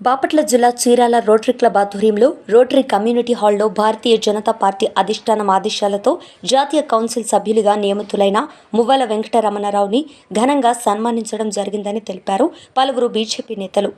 బాపట్ల జిల్లా Chirala rotary club ఆధ్వర్యంలో rotary community హాల్లో భారతీయ జనతా పార్టీ అధిష్టానం ఆదేశాలతో జాతీయ కౌన్సిల్ సభ్యులుగా నియమితులైన మువ్వల వెంకటరమణారావుని ఘనంగా సన్మానించడం జరిగిందని తెలిపారు. పలువురు బీజేపీ నేతలు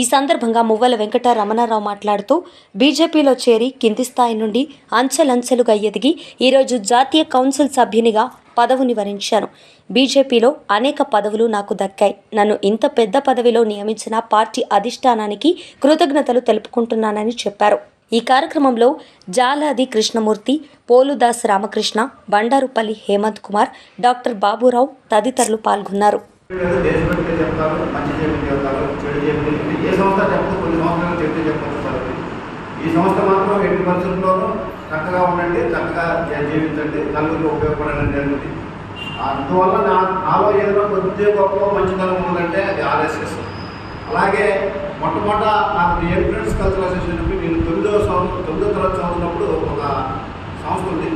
ఈ సందర్భంగా మువ్వల వెంకట రమణారావు మాట్లాడుతూ బీజేపీలో చేరి కింది స్థాయి నుండి అంచెలంచెలుగా ఎదిగి ఈరోజు జాతీయ కౌన్సిల్ సభ్యునిగా పదవిని వరించాను బీజేపీలో అనేక పదవులు నాకు దక్కాయి. నన్ను ఇంత పెద్ద పదవిలో నియమించిన పార్టీ అధిష్టానానికి కృతజ్ఞతలు తెలుపుకుంటున్నానని చెప్పారు. ఈ కార్యక్రమంలో జాలాది కృష్ణమూర్తి పోలుదాస్ రామకృష్ణ బండారుపల్లి హేమంత్ కుమార్ డాక్టర్ బాబురావు తదితరులు పాల్గొన్నారు. దేశభక్తి చెప్తారు మంచి చెప్పి చెప్తారు చెడు చెప్పి ఏ సంస్థ చెప్తే కొన్ని సంవత్సరాలు చెప్తే చెప్పచ్చు ఈ సంస్థ మాత్రం ఎట్టి పరిస్థితుల్లోనూ చక్కగా ఉండండి చక్కగా జీవించండి నలుగురికి ఉపయోగపడండి అనేది అందువల్ల నా నాలో ఏదైనా కొద్దిగా గొప్ప మంచితనం ఉందంటే అది ఆర్ఎస్ఎస్ అలాగే మొట్టమొదట నాకు ఏ ఫ్రెండ్స్ కల్చరల్ అసోసియేషన్ నేను తొమ్మిదో సంవత్సరం తొమ్మిదో తరగతి చదువుతున్నప్పుడు ఒక సంస్థ ఉంది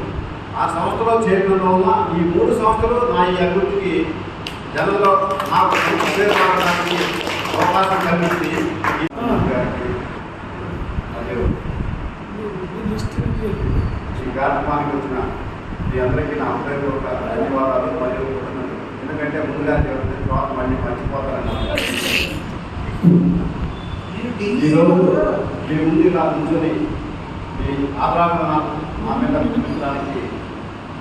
ఆ సంస్థలో చేరిన వల్ల ఈ మూడు సంస్థలు నా ఈ అభివృద్ధికి జనంలో నాకు పేరు మారడానికి అవకాశం కలిగింది ఈ కార్యక్రమానికి వచ్చిన మీ అందరికీ నా హృదయపూర్వక ధన్యవాదాలు మరియు ఎందుకంటే ముందుగా చెప్తే తర్వాత మళ్ళీ మర్చిపోతారని ఈరోజు మీ ముందు ఇలా కూర్చొని మీ ఆరాధన నా మీద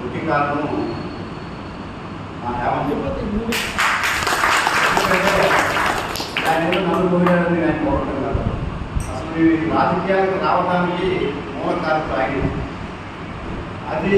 ముఖ్య కారణము ఆయన కోరాడని ఆయన కాదు అసలు ఈ రాజకీయాలకు రావడానికి మూల కారణం ఆయన అది